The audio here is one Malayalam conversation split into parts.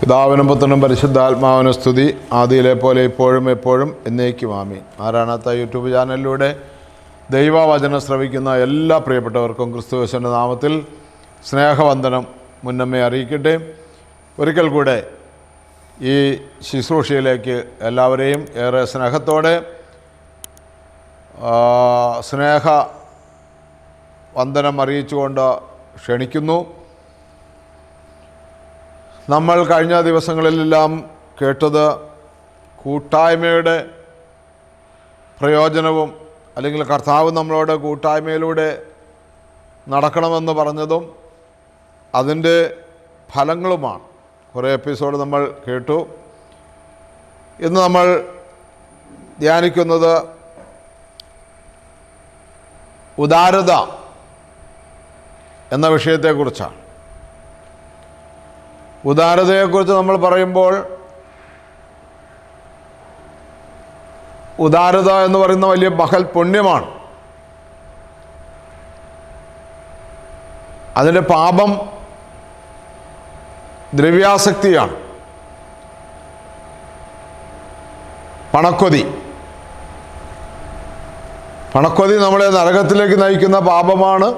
പിതാവിനും പുത്രനും പരിശുദ്ധാത്മാവിനും സ്തുതി. ആദിയിലെ പോലെ ഇപ്പോഴും എപ്പോഴും എന്നേക്കും ആമീൻ. ആരാണത്ത യൂട്യൂബ് ചാനലിലൂടെ ദൈവവചനം ശ്രവിക്കുന്ന എല്ലാ പ്രിയപ്പെട്ടവർക്കും ക്രിസ്തുവേശന്റെ നാമത്തിൽ സ്നേഹവന്ദനം മുന്നമ്മയെ അറിയിക്കട്ടെ. ഒരിക്കൽ കൂടെ ഈ ശുശ്രൂഷയിലേക്ക് എല്ലാവരെയും ഏറെ സ്നേഹത്തോടെ സ്നേഹ വന്ദനം അറിയിച്ചുകൊണ്ട് ക്ഷണിക്കുന്നു. നമ്മൾ കഴിഞ്ഞ ദിവസങ്ങളിലെല്ലാം കേട്ടത് കൂട്ടായ്മയുടെ പ്രയോജനവും അല്ലെങ്കിൽ കർത്താവ് നമ്മളോട് കൂട്ടായ്മയിലൂടെ നടക്കണമെന്ന് പറഞ്ഞതും അതിന്റെ ഫലങ്ങളുമാണ്. കുറേ എപ്പിസോഡ് നമ്മൾ കേട്ടു. ഇന്ന് നമ്മൾ ധ്യാനിക്കുന്നത് ഉദാരത എന്ന വിഷയത്തെക്കുറിച്ചാണ്. ഉദാരതയെക്കുറിച്ച് നമ്മൾ പറയുമ്പോൾ ഉദാരത എന്ന് പറയുന്ന വലിയ മഹൽ പുണ്യമാണ്. അതിന്റെ പാപം ദ്രവ്യാസക്തിയാണ്. പണക്കൊതി. പണക്കൊതി നമ്മളെ നരകത്തിലേക്ക് നയിക്കുന്ന പാപമാണ്.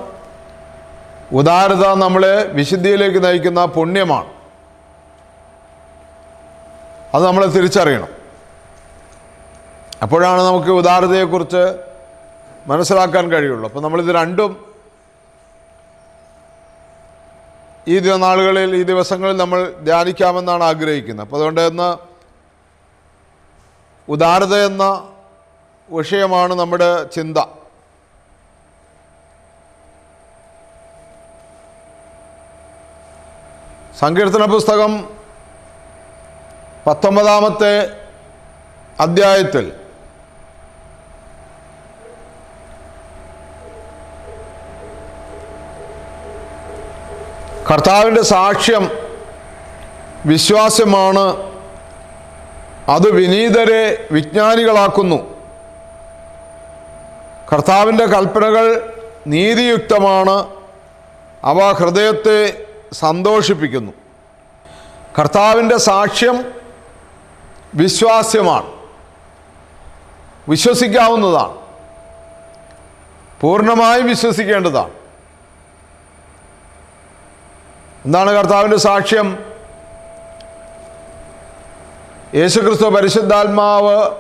ഉദാരത നമ്മളെ വിശുദ്ധിയിലേക്ക് നയിക്കുന്ന പുണ്യമാണ്. അത് നമ്മൾ തിരിച്ചറിയണം. അപ്പോഴാണ് നമുക്ക് ഉദാരതയെക്കുറിച്ച് മനസ്സിലാക്കാൻ കഴിയുള്ളൂ. അപ്പോൾ നമ്മളിത് രണ്ടും ഈ നാളുകളിൽ ഈ ദിവസങ്ങളിൽ നമ്മൾ ധ്യാനിക്കാമെന്നാണ് ആഗ്രഹിക്കുന്നത്. അപ്പോൾ അതുകൊണ്ട് ഇന്ന് ഉദാരത എന്ന വിഷയമാണ് നമ്മുടെ ചിന്ത. സങ്കീർത്തന പുസ്തകം പത്തൊമ്പതാമത്തെ അധ്യായത്തിൽ കർത്താവിന്റെ സാക്ഷ്യം വിശ്വാസമാണ് അത് വിനീതരെ വിജ്ഞാനികളാക്കുന്നു. കർത്താവിന്റെ കൽപ്പനകൾ നീതിയുക്തമാണ്. അവ ഹൃദയത്തെ സന്തോഷിപ്പിക്കുന്നു. കർത്താവിന്റെ സാക്ഷ്യം വിശ്വാസ്യമാണ്. വിശ്വസിക്കാവുന്നതാണ്. പൂർണമായും വിശ്വസിക്കേണ്ടതാണ്. എന്താണ് കർത്താവിന്റെ സാക്ഷ്യം? യേശുക്രിസ്തു പരിശുദ്ധാത്മാവ്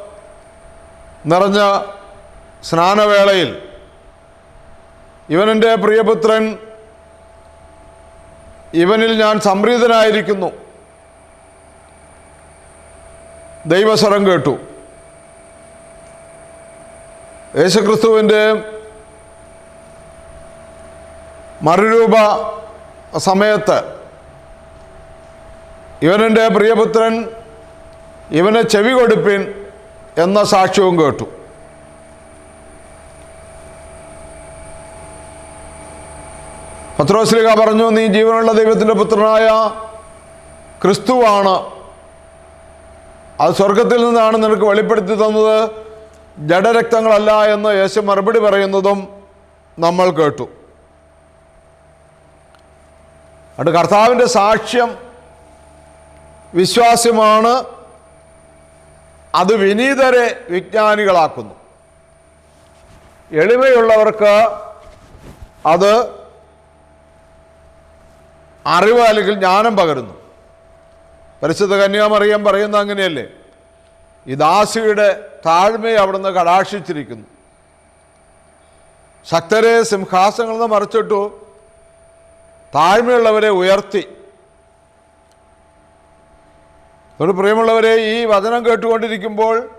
നിറഞ്ഞ സ്നാനവേളയിൽ ഇവനെന്റെ പ്രിയപുത്രൻ ഇവനിൽ ഞാൻ സംപ്രീതനായിരിക്കുന്നു. ദൈവസ്വരം കേട്ടു. യേശുക്രിസ്തുവിന്റെ മറുരൂപ സമയത്ത് ഇവനെന്റെ പ്രിയപുത്രൻ ഇവനെ ചെവി കൊടുപ്പിൻ എന്ന സാക്ഷ്യവും കേട്ടു. പത്രോസ്ലിക പറഞ്ഞു നീ ജീവനുള്ള ദൈവത്തിന്റെ പുത്രനായ ക്രിസ്തുവാണ്. അത് സ്വർഗത്തിൽ നിന്നാണ് നിനക്ക് വെളിപ്പെടുത്തി തന്നത്. ജഡരക്തങ്ങളല്ല എന്ന് യേശു മറുപടി പറയുന്നതും നമ്മൾ കേട്ടു. അത് കർത്താവിന്റെ സാക്ഷ്യം വിശ്വാസ്യമാണ്. അത് വിനീതരെ വിജ്ഞാനികളാക്കുന്നു. എളിമയുള്ളവർക്ക് അത് അറിവ് അല്ലെങ്കിൽ ജ്ഞാനം പകരുന്നു. പരിശുദ്ധ കന്യാമറിയം പറയുന്ന അങ്ങനെയല്ലേ? ഈ ദാസിയുടെ താഴ്മയെ അവിടുന്ന് കടാക്ഷിച്ചിരിക്കുന്നു. ശക്തരെ സിംഹാസങ്ങളിൽ നിന്ന് മറിച്ചിട്ടു താഴ്മയുള്ളവരെ ഉയർത്തി. ഒരു പ്രിയമുള്ളവരെ ഈ വചനം കേട്ടുകൊണ്ടിരിക്കുമ്പോൾ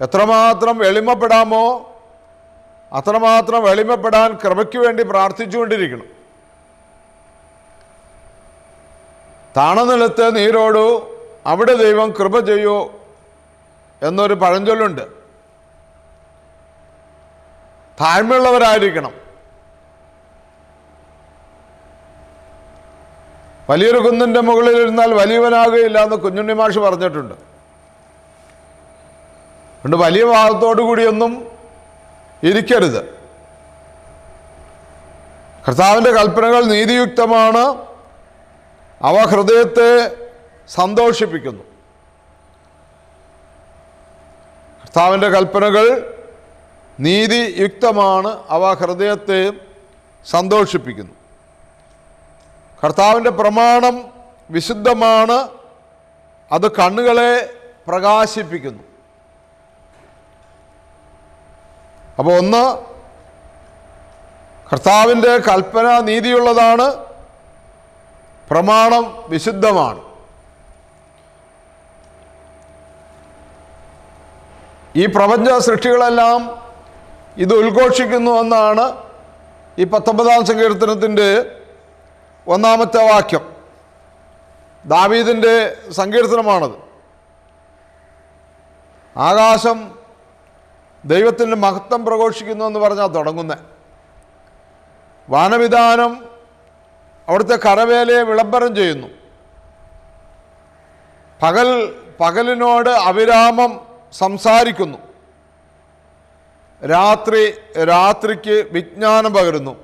എത്രമാത്രം എളിമപ്പെടാമോ അത്രമാത്രം എളിമപ്പെടാൻ കൃപയ്ക്ക് വേണ്ടി പ്രാർത്ഥിച്ചുകൊണ്ടിരിക്കണം. താണനിലത്ത് നീരോടു അവിടെ ദൈവം കൃപ ചെയ്യൂ എന്നൊരു പഴഞ്ചൊല്ലുണ്ട്. താഴ്മയുള്ളവരായിരിക്കണം. വലിയൊരു കുന്നിന്റെ മുകളിൽ ഇരുന്നാൽ വലിയവനാകുകയില്ല എന്ന് കുഞ്ഞുണ്ണി മാഷ് പറഞ്ഞിട്ടുണ്ട്. അതുകൊണ്ട് വലിയ ഭാഗത്തോടു കൂടിയൊന്നും ഇരിക്കരുത്. കർത്താവിന്റെ കൽപ്പനകൾ നീതിയുക്തമാണ്. അവ ഹൃദയത്തെ സന്തോഷിപ്പിക്കുന്നു. കർത്താവിന്റെ കൽപ്പനകൾ നീതിയുക്തമാണ് അവ ഹൃദയത്തെ സന്തോഷിപ്പിക്കുന്നു. കർത്താവിന്റെ പ്രമാണം വിശുദ്ധമാണ് അത് കണ്ണുകളെ പ്രകാശിപ്പിക്കുന്നു. അപ്പോൾ ഒന്ന് കർത്താവിന്റെ കൽപ്പന നീതിയുള്ളതാണ് പ്രമാണം വിശുദ്ധമാണ്. ഈ പ്രപഞ്ച സൃഷ്ടികളെല്ലാം ഇത് ഉദ്ഘോഷിക്കുന്നു എന്നാണ് ഈ പത്തൊമ്പതാം സങ്കീർത്തനത്തിന്റെ ഒന്നാമത്തെ വാക്യം. ദാവീദിന്റെ സങ്കീർത്തനമാണത്. ആകാശം ദൈവത്തിന്റെ മഹത്വം പ്രഘോഷിക്കുന്നു എന്ന് പറഞ്ഞാൽ തുടങ്ങുന്നത് വാനവിധാനം അവിടുത്തെ കരവേലയെ വിളംബരം ചെയ്യുന്നു. പകൽ പകലിനോട് അവിരാമം സംസാരിക്കുന്നു. രാത്രി രാത്രിക്ക് വിജ്ഞാനം പകരുന്നു.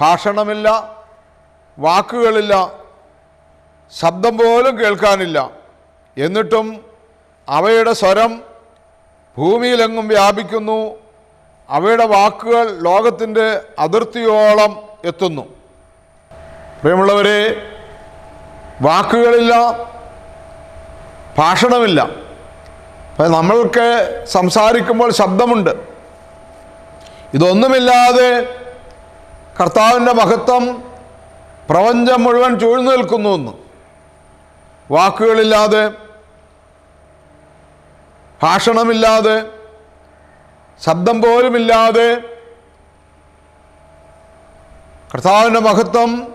ഭാഷണമില്ല വാക്കുകളില്ല ശബ്ദം പോലും കേൾക്കാനില്ല. എന്നിട്ടും അവയുടെ സ്വരം ഭൂമിയിലെങ്ങും വ്യാപിക്കുന്നു. അവയുടെ വാക്കുകൾ ലോകത്തിന്റെ അതിർത്തിയോളം എത്തുന്നു. പ്രിയമുള്ളവരെ വാക്കുകളില്ല ഭാഷണമില്ല. നമ്മൾക്ക് സംസാരിക്കുമ്പോൾ ശബ്ദമുണ്ട്. ഇതൊന്നുമില്ലാതെ കർത്താവിന്റെ മഹത്വം പ്രപഞ്ചം മുഴുവൻ ചൂഴ്ന്നു നിൽക്കുന്നു എന്ന്. വാക്കുകളില്ലാതെ ഭാഷണമില്ലാതെ ശബ്ദം പോലുമില്ലാതെ കർത്താവിന്റെ മഹത്വം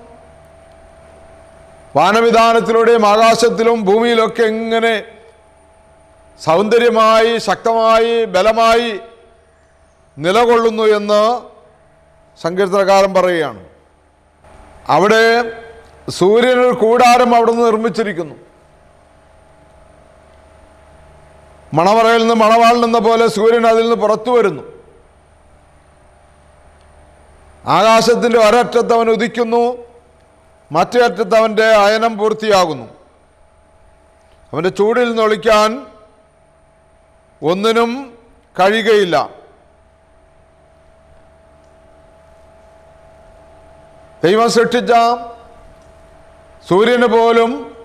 വാനവിധാനത്തിലൂടെയും ആകാശത്തിലും ഭൂമിയിലൊക്കെ എങ്ങനെ സൗന്ദര്യമായി ശക്തമായി ബലമായി നിലകൊള്ളുന്നു എന്ന് സങ്കീർത്തനകാരൻ പറയുകയാണ്. അവിടെ സൂര്യനൊരു കൂടാരം അവിടെ നിന്ന് നിർമ്മിച്ചിരിക്കുന്നു. മണവറയിൽ നിന്ന് മണവാളിൽ നിന്ന പോലെ സൂര്യൻ അതിൽ നിന്ന് പുറത്തു വരുന്നു. ആകാശത്തിന്റെ ഒരറ്റത്ത് അവൻ ഉദിക്കുന്നു മറ്റേ അറ്റത്ത് അവന്റെ അയനം പൂർത്തിയാകുന്നു. അവന്റെ ചൂടിൽ നിന്നൊളിക്കാൻ ഒന്നിനും കഴിയുകയില്ല. ദൈവം സൃഷ്ടിച്ച സൂര്യന് പോലും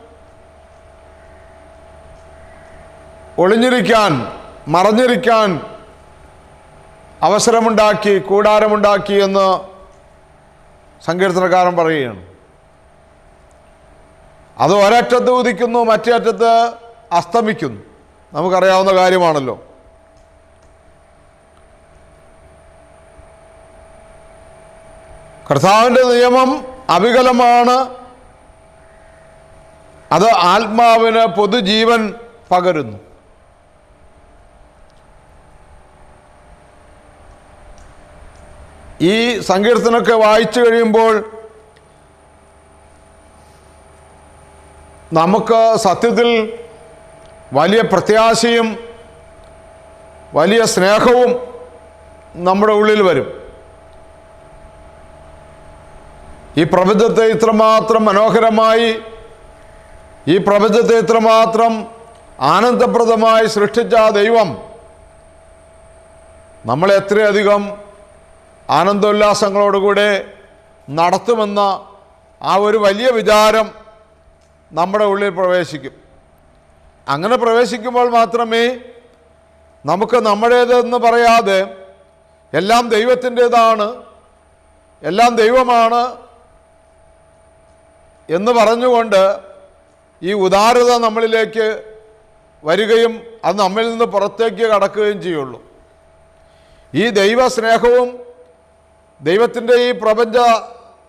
ഒളിഞ്ഞിരിക്കാൻ മറഞ്ഞിരിക്കാൻ അവസരമുണ്ടാക്കി കൂടാരമുണ്ടാക്കി എന്ന് സങ്കീർത്തനക്കാരൻ പറയുകയാണ്. അത് ഒരറ്റത്ത് ഉദിക്കുന്നു മറ്റേ അറ്റത്ത് അസ്തമിക്കുന്നു. നമുക്കറിയാവുന്ന കാര്യമാണല്ലോ. കർത്താവിന്റെ നിയമം അവികലമാണ്. അത് ആത്മാവിന് പൊതുജീവൻ പകരുന്നു. ഈ സങ്കീർത്തനമൊക്കെ വായിച്ചു കഴിയുമ്പോൾ നമുക്ക് സത്യത്തിൽ വലിയ പ്രത്യാശയും വലിയ സ്നേഹവും നമ്മുടെ ഉള്ളിൽ വരും. ഈ പ്രപഞ്ചത്തെ ഇത്രമാത്രം മനോഹരമായി ഈ പ്രപഞ്ചത്തെ ഇത്രമാത്രം ആനന്ദപ്രദമായി സൃഷ്ടിച്ച ദൈവം നമ്മളെ എത്രയധികം ആനന്ദോല്ലാസങ്ങളോടുകൂടെ നടത്തുമെന്ന ആ ഒരു വലിയ വിചാരം നമ്മുടെ ഉള്ളിൽ പ്രവേശിക്കും. അങ്ങനെ പ്രവേശിക്കുമ്പോൾ മാത്രമേ നമുക്ക് നമ്മുടേതെന്ന് പറയാതെ എല്ലാം ദൈവത്തിന്റേതാണ് എല്ലാം ദൈവമാണ് എന്ന് പറഞ്ഞുകൊണ്ട് ഈ ഉദാരത നമ്മളിലേക്ക് വരികയും അത് നമ്മിൽ നിന്ന് പുറത്തേക്ക് കടക്കുകയും ചെയ്യുള്ളൂ. ഈ ദൈവസ്നേഹവും ദൈവത്തിന്റെ ഈ പ്രപഞ്ച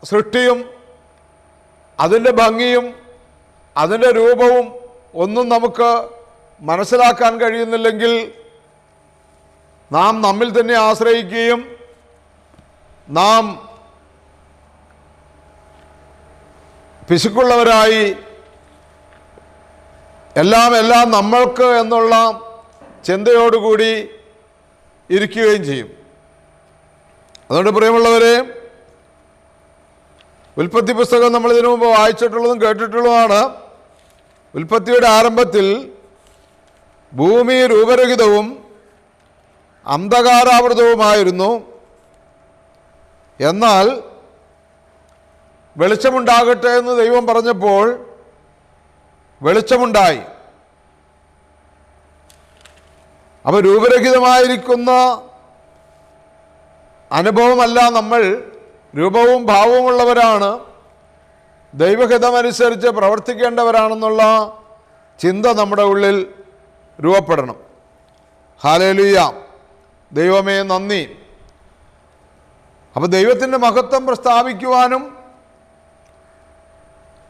സൃഷ്ടിയും അതിന്റെ ഭംഗിയും അതിന്റെ രൂപവും ഒന്നും നമുക്ക് മനസ്സിലാക്കാൻ കഴിയുന്നില്ലെങ്കിൽ നാം നമ്മിൽ തന്നെ ആശ്രയിക്കുകയും നാം പിശുക്കുള്ളവരായി എല്ലാം എല്ലാം നമ്മൾക്ക് എന്നുള്ള ചിന്തയോടുകൂടി ഇരിക്കുകയും ചെയ്യും. അതുകൊണ്ട് പ്രിയമുള്ളവരെ ഉൽപ്പത്തി പുസ്തകം നമ്മൾ ഇതിനു മുമ്പ് വായിച്ചിട്ടുള്ളതും കേട്ടിട്ടുള്ളതുമാണ്. ഉൽപ്പത്തിയുടെ ആരംഭത്തിൽ ഭൂമി രൂപരഹിതവും അന്ധകാരാവൃതവുമായിരുന്നു. എന്നാൽ വെളിച്ചമുണ്ടാകട്ടെ എന്ന് ദൈവം പറഞ്ഞപ്പോൾ വെളിച്ചമുണ്ടായി. അപ്പോൾ രൂപരഹിതമായിരിക്കുന്ന അനുഭവമല്ല നമ്മൾ രൂപവും ഭാവവുമുള്ളവരാണ് ദൈവഹിതമനുസരിച്ച് പ്രവർത്തിക്കേണ്ടവരാണെന്നുള്ള ചിന്ത നമ്മുടെ ഉള്ളിൽ രൂപപ്പെടണം. ഹാലേലുയ. ദൈവമേ നന്ദി. അപ്പോൾ ദൈവത്തിന്റെ മഹത്വം പ്രസ്താവിക്കുവാനും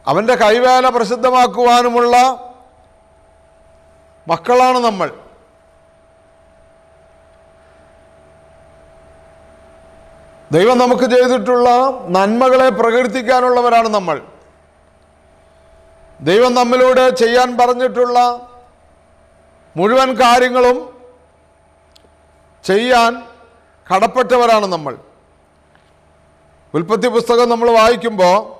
അവന്റെ കൈവേല പ്രസിദ്ധമാക്കുവാനുമുള്ള മക്കളാണ് നമ്മൾ. ദൈവം നമുക്ക് ചെയ്തിട്ടുള്ള നന്മകളെ പ്രകീർത്തിക്കാനുള്ളവരാണ് നമ്മൾ. ദൈവം നമ്മിലൂടെ ചെയ്യാൻ പറഞ്ഞിട്ടുള്ള മുഴുവൻ കാര്യങ്ങളും ചെയ്യാൻ കടപ്പെട്ടവരാണ് നമ്മൾ. ഉൽപ്പത്തി പുസ്തകം നമ്മൾ വായിക്കുമ്പോൾ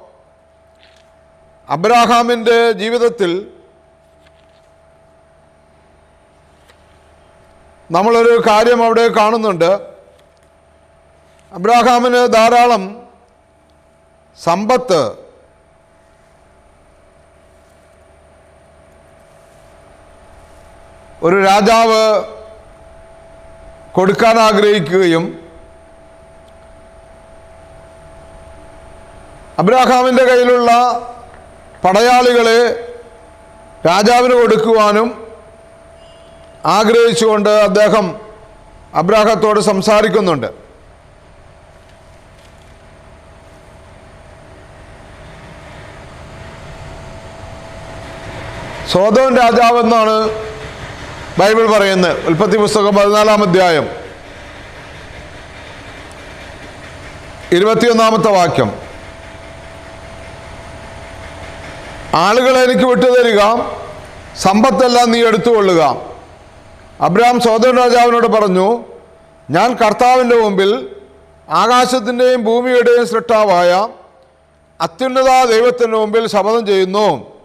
അബ്രാഹാമിന്റെ ജീവിതത്തിൽ നമ്മളൊരു കാര്യം അവിടെ കാണുന്നുണ്ട്. അബ്രാഹാമിന് ധാരാളം സമ്പത്ത് ഒരു രാജാവ് കൊടുക്കാൻ ആഗ്രഹിക്കുകയും അബ്രാഹാമിന്റെ കയ്യിലുള്ള പടയാളികളെ രാജാവിന് കൊടുക്കുവാനും ആഗ്രഹിച്ചുകൊണ്ട് അദ്ദേഹം അബ്രാഹത്തോട് സംസാരിക്കുന്നുണ്ട്. സോതോൻ രാജാവെന്നാണ് ബൈബിൾ പറയുന്നത്. ഉൽപ്പത്തി പുസ്തകം പതിനാലാം അധ്യായം. ഇരുപത്തിയൊന്നാമത്തെ വാക്യം. ആളുകളെ എനിക്ക് വിട്ടുതരിക സമ്പത്തെല്ലാം നീ എടുത്തുകൊള്ളുക. അബ്രഹാം സോദരൻ രാജാവിനോട് പറഞ്ഞു ഞാൻ കർത്താവിന്റെ മുമ്പിൽ ആകാശത്തിന്റെയും ഭൂമിയുടെയും സൃഷ്ടാവായ അത്യുന്നത ദൈവത്തിന്റെ മുമ്പിൽ ശപഥം ചെയ്യുന്നു.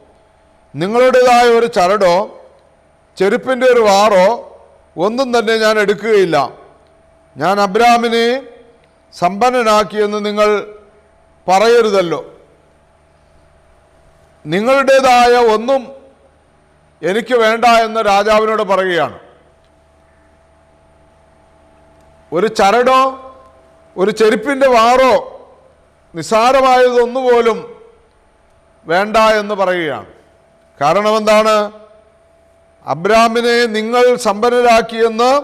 നിങ്ങളുടേതായ ഒരു ചരടോ ചെരുപ്പിന്റെ ഒരു വാറോ ഒന്നും തന്നെ ഞാൻ എടുക്കുകയില്ല. ഞാൻ അബ്രാമിനെ സമ്പന്നനാക്കിയെന്ന് നിങ്ങൾ പറയരുതല്ലോ. നിങ്ങളുടേതായ ഒന്നും എനിക്ക് വേണ്ട എന്ന് രാജാവിനോട് പറയുകയാണ്. ഒരു ചരടോ ഒരു ചെരുപ്പിന്റെ വാറോ നിസ്സാരമായതൊന്നുപോലും വേണ്ട എന്ന് പറയുകയാണ്. കാരണം എന്താണ് അബ്രാമിനെ നിങ്ങൾ സമ്പന്നരാക്കിയെന്ന്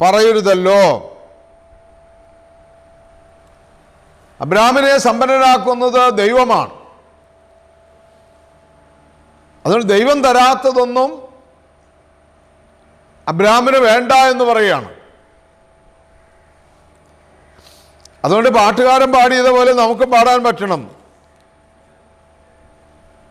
പറയരുതല്ലോ. അബ്രാമിനെ സമ്പന്നരാക്കുന്നത് ദൈവമാണ്. അതുകൊണ്ട് ദൈവം തരാത്തതൊന്നും അബ്രാമിന് വേണ്ട എന്ന് പറയുകയാണ്. അതുകൊണ്ട് പാട്ടുകാരൻ പാടിയതുപോലെ നമുക്ക് പാടാൻ പറ്റണം.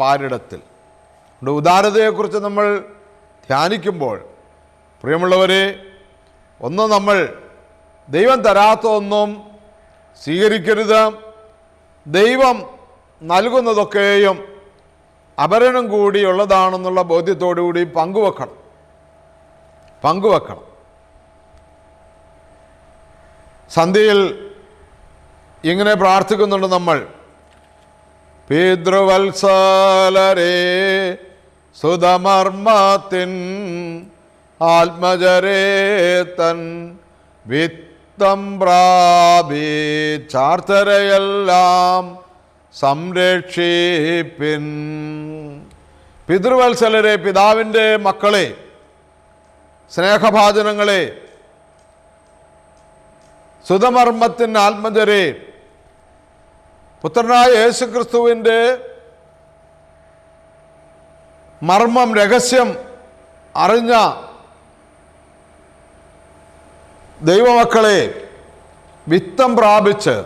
പാരിടത്തിൽ. അതുകൊണ്ട് ഉദാരതയെക്കുറിച്ച് നമ്മൾ ധ്യാനിക്കുമ്പോൾ പ്രിയമുള്ളവരെ ഒന്ന് നമ്മൾ ദൈവം തരാത്ത ഒന്നും സ്വീകരിക്കരുത്. ദൈവം നൽകുന്നതൊക്കെയും അപരണം കൂടിയുള്ളതാണെന്നുള്ള ബോധ്യത്തോടു കൂടി പങ്കുവെക്കണം. പങ്കുവെക്കണം. സന്ധ്യയിൽ ഇങ്ങനെ പ്രാർത്ഥിക്കുന്നുണ്ട് നമ്മൾ. പിതൃവത്സലരേ സുതമർമ്മത്തിൻ ആത്മജരേ തൻ വിത്തം പ്രാപിച്ചാർത്തരയെല്ലാം സംരക്ഷിപ്പിൻ. പിതൃവത്സലരെ പിതാവിന്റെ മക്കളെ സ്നേഹഭാചനങ്ങളെ സുതമർമ്മത്തിൻ ആത്മജരെ പുത്രനായ യേശു ക്രിസ്തുവിന്റെ മർമ്മം രഹസ്യം അറിഞ്ഞ ദൈവമക്കളെ വിത്തം പ്രാപിച്ച്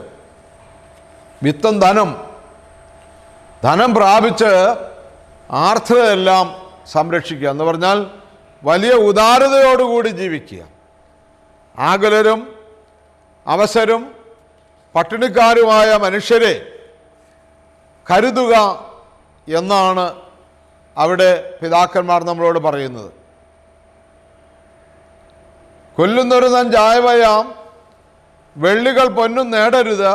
വിത്തം ധനം ധനം പ്രാപിച്ച് ആർദ്രതയെല്ലാം സംരക്ഷിക്കുക എന്ന് പറഞ്ഞാൽ വലിയ ഉദാരതയോടുകൂടി ജീവിക്കുക. ആകുലരും അവസരും പട്ടിണിക്കാരുമായ മനുഷ്യരെ കരുതുക എന്നാണ് അവിടെ പിതാക്കന്മാർ നമ്മളോട് പറയുന്നത്. കൊല്ലുന്നൊരു നൻ ജായവയാം വെള്ളികൾ പൊന്നും നേടരുത്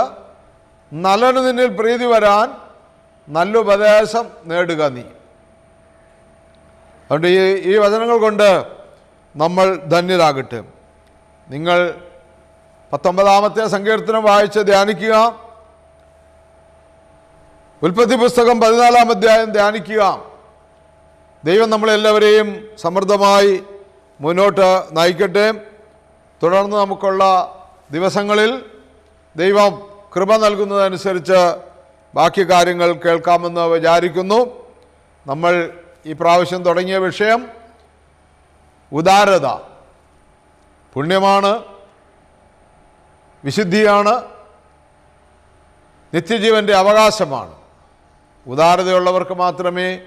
നല്ലൊരു നിന്നിൽ പ്രീതി വരാൻ നല്ലുപദേശം നേടുക നീ. അതുകൊണ്ട് ഈ ഈ വചനങ്ങൾ കൊണ്ട് നമ്മൾ ധന്യരാകട്ടെ. നിങ്ങൾ പത്തൊമ്പതാമത്തെ സങ്കീർത്തനം വായിച്ച് ധ്യാനിക്കുക. ഉൽപ്പത്തി പുസ്തകം പതിനാലാം അധ്യായം ധ്യാനിക്കുക. ദൈവം നമ്മളെല്ലാവരെയും സമൃദ്ധമായി മുന്നോട്ട് നയിക്കട്ടെ. തുടർന്ന് നമുക്കുള്ള ദിവസങ്ങളിൽ ദൈവം കൃപ നൽകുന്നതനുസരിച്ച് ബാക്കി കാര്യങ്ങൾ കേൾക്കാമെന്ന് വിചാരിക്കുന്നു. നമ്മൾ ഈ പ്രാവശ്യം തുടങ്ങിയ വിഷയം ഉദാരത. പുണ്യമാണ്. വിശുദ്ധിയാണ് നിത്യജീവന്റെ അവകാശമാണ്. ഉദാരതയുള്ളവർക്ക് മാത്രമേ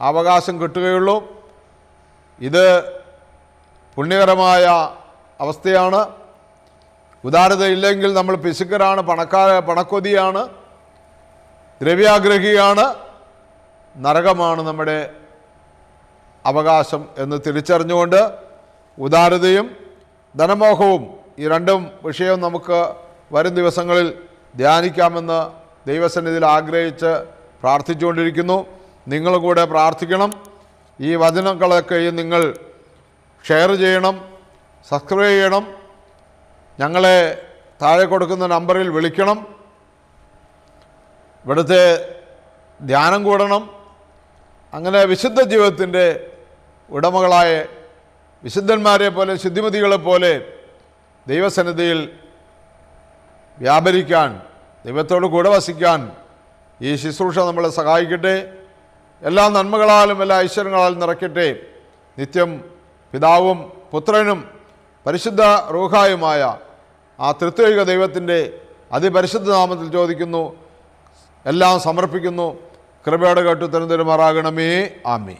അവകാശം കിട്ടുകയുള്ളൂ. ഇത് പുണ്യകരമായ അവസ്ഥയാണ്. ഉദാരതയില്ലെങ്കിൽ നമ്മൾ പിശുക്കരാണ് പണക്കാര പണക്കൊതിയാണ് ദ്രവ്യാഗ്രഹിയാണ് നരകമാണ് നമ്മുടെ അവകാശം എന്ന് തിരിച്ചറിഞ്ഞുകൊണ്ട് ഉദാരതയും ധനമോഹവും ഈ രണ്ടും വിഷയവും നമുക്ക് വരും ദിവസങ്ങളിൽ ധ്യാനിക്കാമെന്ന് ദൈവസന്നിധിയിൽ ആഗ്രഹിച്ച് പ്രാർത്ഥിച്ചുകൊണ്ടിരിക്കുന്നു. നിങ്ങൾ കൂടെ പ്രാർത്ഥിക്കണം. ഈ വചനങ്ങളൊക്കെയും നിങ്ങൾ ഷെയർ ചെയ്യണം സബ്സ്ക്രൈബ് ചെയ്യണം ഞങ്ങളെ താഴെ കൊടുക്കുന്ന നമ്പറിൽ വിളിക്കണം. ഇവിടുത്തെ ധ്യാനം കൂടണം. അങ്ങനെ വിശുദ്ധ ജീവിതത്തിന്റെ ഉടമകളായ വിശുദ്ധന്മാരെ പോലെ ശുദ്ധിമതികളെ പോലെ ദൈവസന്നിധിയിൽ വ്യാപരിക്കാൻ ദൈവത്തോട് കൂടെ വസിക്കാൻ ഈ ശുശ്രൂഷ നമ്മളെ സഹായിക്കട്ടെ. എല്ലാ നന്മകളാലും എല്ലാ ഐശ്വര്യങ്ങളാലും നിറയ്ക്കട്ടെ. നിത്യം പിതാവും പുത്രനും പരിശുദ്ധ റൂഹായുമായ ആ തൃത്വിക ദൈവത്തിന്റെ അതിപരിശുദ്ധ നാമത്തിൽ ചോദിക്കുന്നു എല്ലാം സമർപ്പിക്കുന്നു. കൃപയോടെ കേട്ടു തരുമാറാകണമേ ആമേ